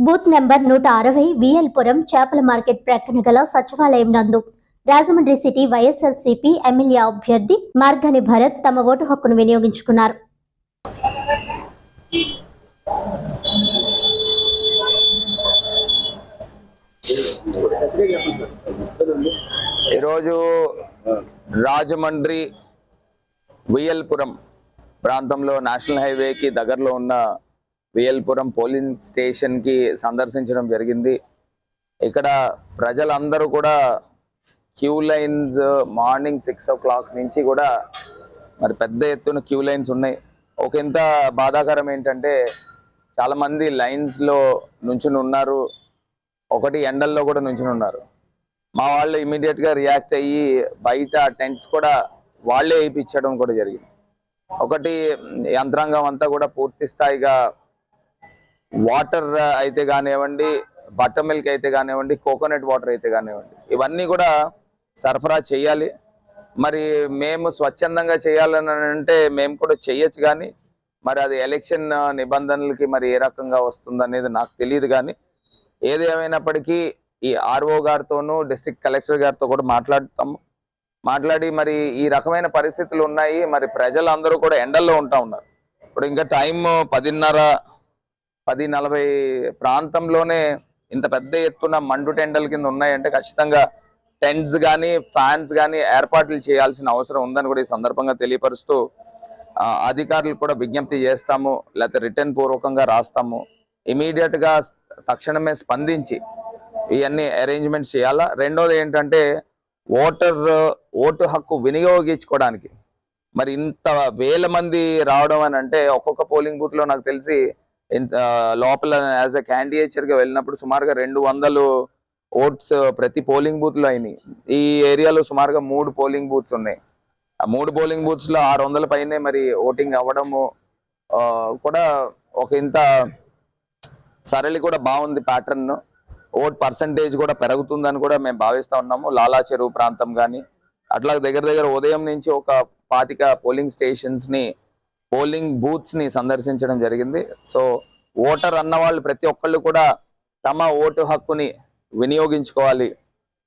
Booth number నూట అరవై విఎల్పురం చేపల మార్కెట్ ప్రక్కన గల సచివాలయం నందు రాజమండ్రి సిటీ వైఎస్ఆర్సీపీ ఎమ్మెల్యే అభ్యర్థి మార్గని భరత్ తమ ఓటు హక్కును వినియోగించుకున్నారు. ఈరోజు రాజమండ్రి విఎల్పురం ప్రాంతంలో నేషనల్ హైవేకి దగ్గరలో ఉన్న విఎల్పురం పోలింగ్ స్టేషన్కి సందర్శించడం జరిగింది. ఇక్కడ ప్రజలందరూ కూడా queue lines morning six o'clock నుంచి కూడా మరి పెద్ద ఎత్తున క్యూ లైన్స్ ఉన్నాయి. ఒక ఎంత బాధాకరం ఏంటంటే చాలామంది లైన్స్లో నుంచుని ఉన్నారు. ఒకటి ఎండల్లో కూడా నుంచుని ఉన్నారు. మా వాళ్ళు ఇమీడియట్గా రియాక్ట్ అయ్యి బయట టెంట్స్ కూడా వాళ్ళే వేయించడం కూడా జరిగింది. ఒకటి యంత్రాంగం అంతా కూడా పూర్తి స్థాయిగా వాటర్ అయితే కానివ్వండి బట్టర్ మిల్క్ అయితే కానివ్వండి కోకోనట్ వాటర్ అయితే కానివ్వండి ఇవన్నీ కూడా సరఫరా చేయాలి. మరి మేము స్వచ్ఛందంగా చేయాలని అంటే మేము కూడా చేయొచ్చు కానీ మరి అది ఎలక్షన్ నిబంధనలకి మరి ఏ రకంగా వస్తుంది అనేది నాకు తెలియదు కానీ ఏది ఏమైనప్పటికీ ఈ ఆర్ఓ గారితోనూ డిస్ట్రిక్ట్ కలెక్టర్ గారితో కూడా మాట్లాడుతాము. మాట్లాడి మరి ఈ రకమైన పరిస్థితులు ఉన్నాయి. మరి ప్రజలందరూ కూడా ఎండల్లో ఉంటా ఉన్నారు. ఇప్పుడు ఇంకా టైం పదిన్నర పది నలభై ప్రాంతంలోనే ఇంత పెద్ద ఎత్తున మండు టెండల కింద ఉన్నాయంటే ఖచ్చితంగా టెంట్స్ కానీ ఫ్యాన్స్ కానీ ఏర్పాట్లు చేయాల్సిన అవసరం ఉందని కూడా ఈ సందర్భంగా తెలియపరుస్తూ అధికారులు కూడా విజ్ఞప్తి చేస్తాము లేకపోతే రిటర్న్ పూర్వకంగా రాస్తాము. ఇమీడియట్గా తక్షణమే స్పందించి ఇవన్నీ అరేంజ్మెంట్స్ చేయాలా? రెండోది ఏంటంటే ఓటర్ ఓటు హక్కు వినియోగించుకోవడానికి. మరి ఇంత వేల మంది రావడం అని అంటే ఒక్కొక్క పోలింగ్ బూత్లో నాకు తెలిసి లోపల యాజ్ అ క్యాండిడేచర్గా వెళ్ళినప్పుడు సుమారుగా రెండు వందలు ఓట్స్ ప్రతి పోలింగ్ బూత్లు అయినాయి. ఈ ఏరియాలో సుమారుగా మూడు పోలింగ్ బూత్స్ ఉన్నాయి. ఆ మూడు పోలింగ్ బూత్స్లో ఆరు వందల పైనే మరి ఓటింగ్ అవ్వడము కూడా ఒక ఇంత సరళి కూడా బాగుంది ప్యాటర్న్ ఓట్ పర్సంటేజ్ కూడా పెరుగుతుందని కూడా మేము భావిస్తూ ఉన్నాము. లాలా చెరువు ప్రాంతం కానీ అట్లా దగ్గర దగ్గర ఉదయం నుంచి ఒక పాతిక పోలింగ్ స్టేషన్స్ని పోలింగ్ బూత్స్ని సందర్శించడం జరిగింది. సో ఓటర్ అన్న వాళ్ళు ప్రతి ఒక్కళ్ళు కూడా తమ ఓటు హక్కుని వినియోగించుకోవాలి.